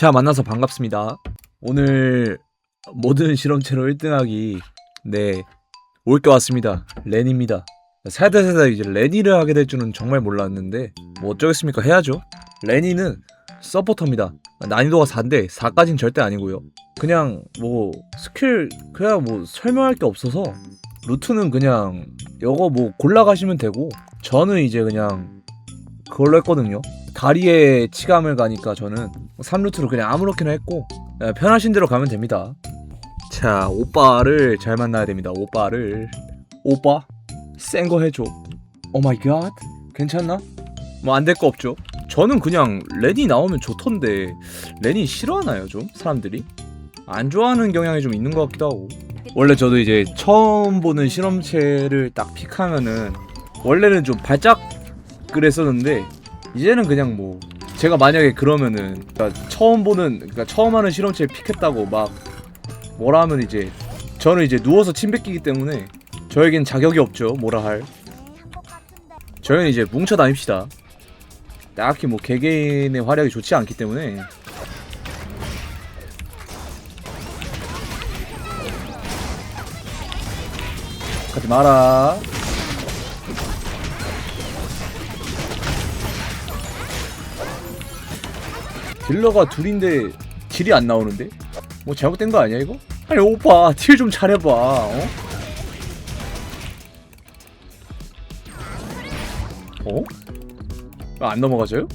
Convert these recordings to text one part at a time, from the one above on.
자 만나서 반갑습니다. 오늘 모든 실험체로 1등하기 네 올게 왔습니다. 렌입니다. 살다 이제 레니를 하게 될 줄은 정말 몰랐는데 뭐 어쩌겠습니까 해야죠. 레니는 서포터입니다. 난이도가 4인데 4까진 절대 아니고요. 그냥 뭐 스킬 그냥 뭐 설명할 게 없어서 루트는 그냥 이거 뭐 골라가시면 되고 저는 이제 그냥 그걸로 했거든요. 다리에 치감을 가니까 저는 3루트로 그냥 아무렇게나 했고 예, 편하신 대로 가면 됩니다. 자 오빠를 잘 만나야 됩니다. 오빠를 오빠 센 거 해줘. 오 마이 갓 괜찮나? 뭐 안 될 거 없죠. 저는 그냥 레니 나오면 좋던데 레니 싫어하나요 좀 사람들이? 안 좋아하는 경향이 좀 있는 것 같기도 하고 원래 저도 이제 처음 보는 실험체를 딱 픽하면은 원래는 좀 발작을 했었는데 이제는 그냥 뭐 제가 만약에 그러면은 그러니까 처음 보는 그러니까 처음 하는 실험체 픽했다고 막 뭐라 하면 이제 저는 이제 누워서 침 뱉기기 때문에 저에겐 자격이 없죠 뭐라 할. 저희는 이제 뭉쳐 다닙시다. 딱히 뭐 개개인의 활약이 좋지 않기 때문에. 가지 마라 딜러가 둘인데 딜이 안 나오는데? 뭐 잘못된 거 아니야 이거? 아니 오빠 딜 좀 잘해봐 어? 어? 왜안 넘어가져요?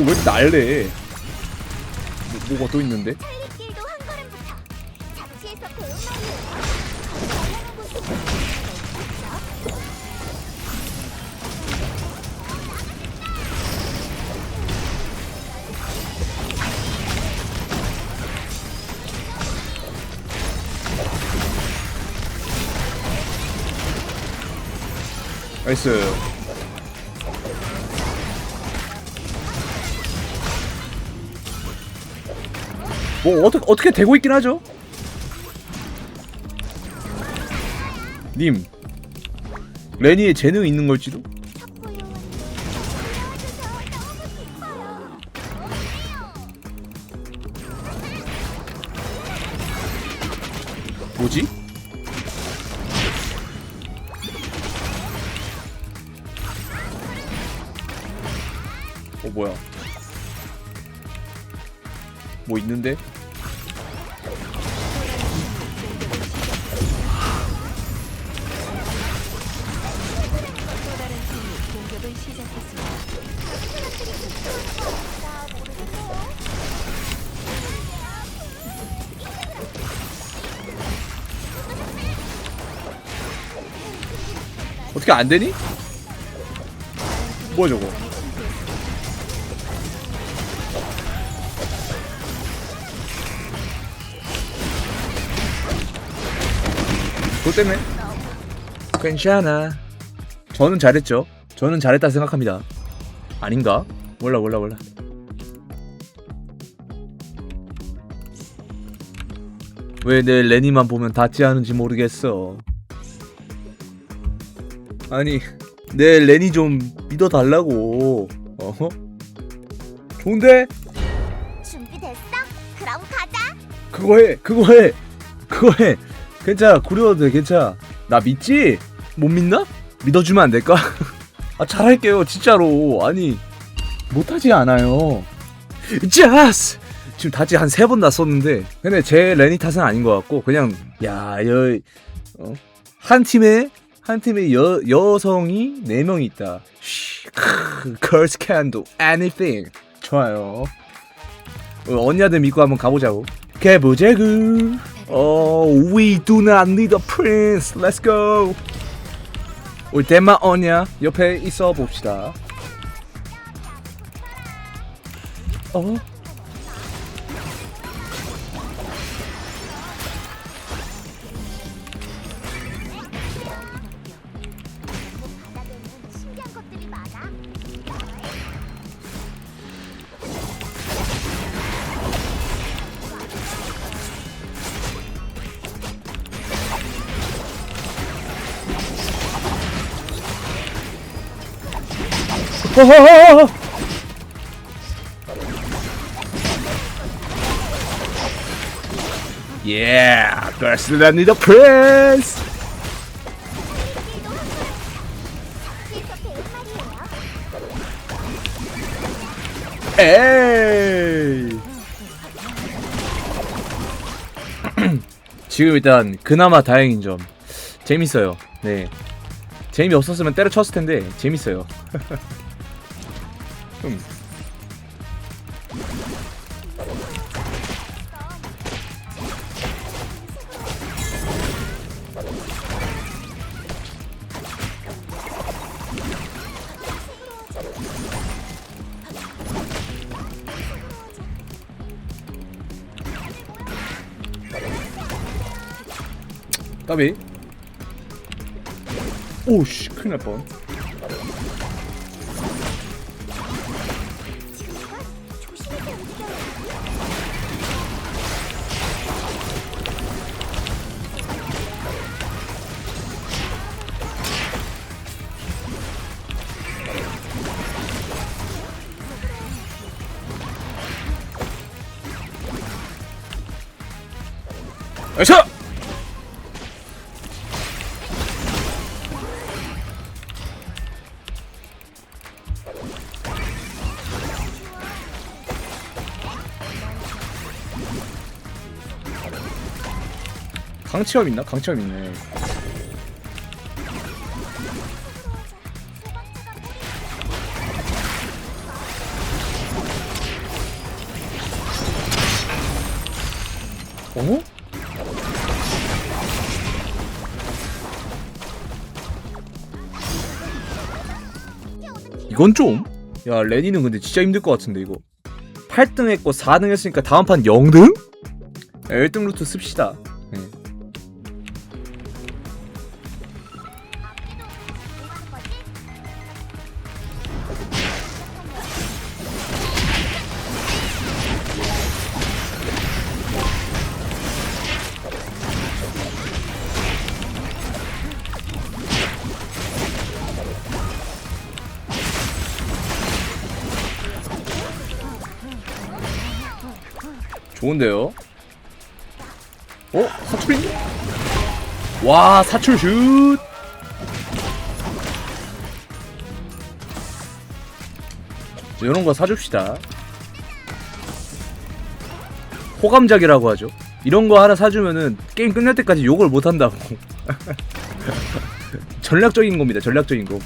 어왜 날래? 뭐, 뭐가 또 있는데? 길도 한 걸음부터 잠시에서 배운 말이에요. 다양한 곳에 있죠. 나이스 뭐 어떻게 어떻게 되고 있긴 하죠. 님 레니의 재능 있는 걸지도? 뭐지? 어 뭐야? 뭐 있는데? 어떻게 안 되니? 뭐야 저거? 그것 때문에? 괜찮아. 저는 잘했죠. 저는 잘했다 생각합니다. 아닌가? 몰라 몰라 몰라. 왜 내 레니만 보면 닿지 않은지 모르겠어. 아니 내 레니 좀 믿어달라고. 어? 좋은데? 준비됐어? 그럼 가자. 그거 해 그거 해 그거 해 괜찮아 구려도 돼 괜찮아 나 믿지? 못 믿나? 믿어주면 안 될까? 아 잘할게요 진짜로 아니 못하지 않아요 자스 지금 다지 한 세번다 썼는데 근데 제 레니 탓은 아닌 것 같고 그냥 야여한 어? 팀에 한 팀에 여 여성이 네 명이 있다. Girls can do anything. 좋아요. 어, 언니들 믿고 한번 가보자고. 가보자구. 어, we do not need a prince. Let's go. 우리 대마 언니야 옆에 있어 봅시다. 어? 허허허! Yeah, first than the prince. 학교에서 배운 말이에요. 에이. 지금 일단 그나마 다행인 점 재밌어요. 네. 재미 없었으면 때려쳤을 텐데 재밌어요. 음. 까비. 오씨 큰일 날 뻔. 여기서. 강체험 있나? 강체험 있네. 어? 이건 좀? 야 레니는 근데 진짜 힘들 것 같은데 이거 8등 했고 4등 했으니까 다음 판 0등? 1등 루트 씁시다 좋은데요? 어? 사출인데? 와 사출 슛! 이런 거 사줍시다 호감작이라고 하죠 이런 거 하나 사주면은 게임 끝날 때까지 욕을 못 한다고 전략적인 겁니다 전략적인 거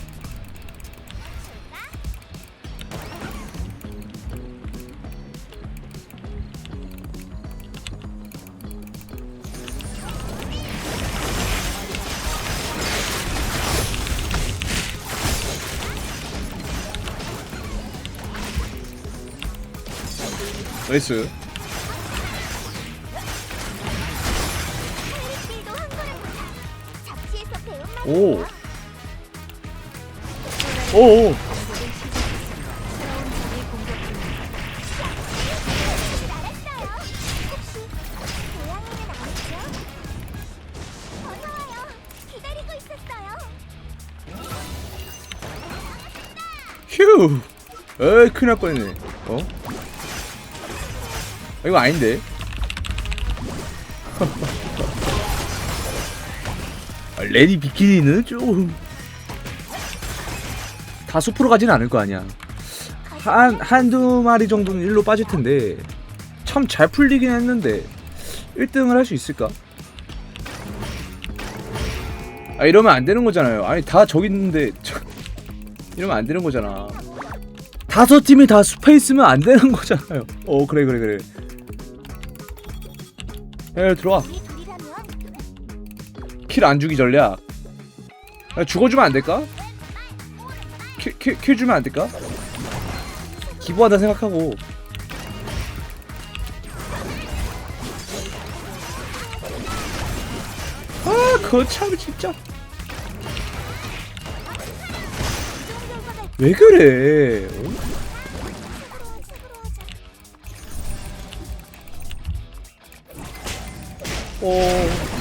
리고 있었어요. 휴. 에이 큰일 날 뻔했네. 어? 아, 이거 아닌데. 아, 레디 비키니는 좀. 다 숲으로 가진 않을 거 아니야. 한 한두 마리 정도는 일로 빠질 텐데 참 잘 풀리긴 했는데 1등을 할 수 있을까? 아 이러면 안 되는 거잖아요. 아니 다 저기 있는데 저, 이러면 안 되는 거잖아. 다섯 팀이 다 숲에 있으면 안 되는 거잖아요. 어 그래 그래 그래. 야 들어와. 킬 안 주기 전략. 야, 죽어주면 안 될까? 킬, 킬, 킬 주면 안 될까? 기부하다 생각하고. 아, 거참 진짜. 왜 그래? 어? 어.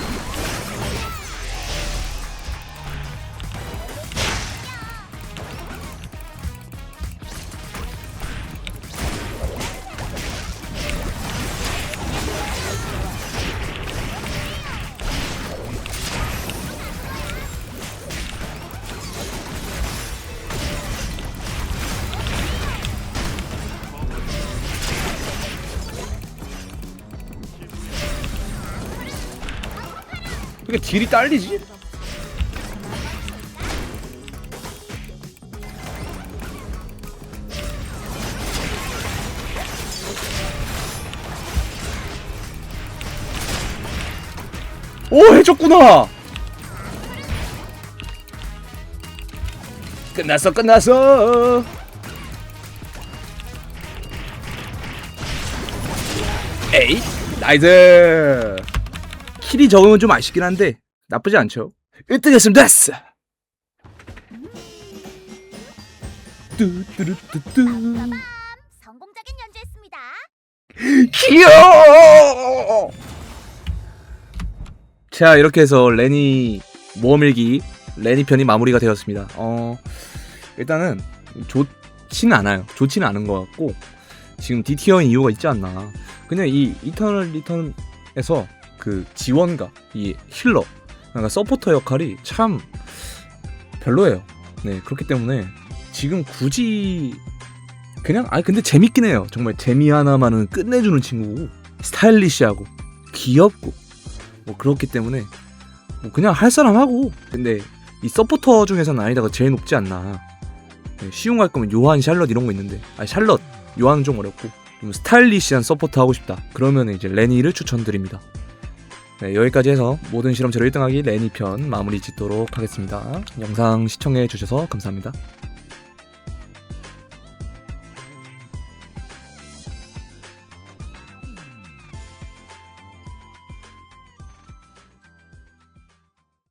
이게 딜이 딸리지? 오 해줬구나! 끝났어 끝났어! 에이 나이스 킬이 적으면 좀 아쉽긴 한데 나쁘지 않죠. 1등 했으면 됐어. 뚜뚜루뚜뚜. 성공적인 연주였습니다. 귀여워! 자 이렇게 해서 레니 모험일기 레니 편이 마무리가 되었습니다. 어 일단은 좋지는 않아요. 좋지는 않은 것 같고 지금 D티어인 이유가 있지 않나. 그냥 이 이터널 리턴에서 그 지원가 이 힐러 그러니까 서포터 역할이 참 별로예요. 네 그렇기 때문에 지금 굳이 그냥 아니 근데 재밌긴 해요. 정말 재미 하나만은 끝내주는 친구고 스타일리시하고 귀엽고 뭐 그렇기 때문에 뭐 그냥 할 사람 하고. 근데 이 서포터 중에서는 아니다가 제일 높지 않나. 네, 쉬운 거 할 거면 요한 샬럿 이런 거 있는데 아니 샬럿. 요한은 좀 어렵고 좀 스타일리시한 서포터 하고 싶다. 그러면 이제 레니를 추천드립니다 네, 여기까지 해서 모든 실험체로 1등하기 레니 편 마무리 짓도록 하겠습니다. 영상 시청해 주셔서 감사합니다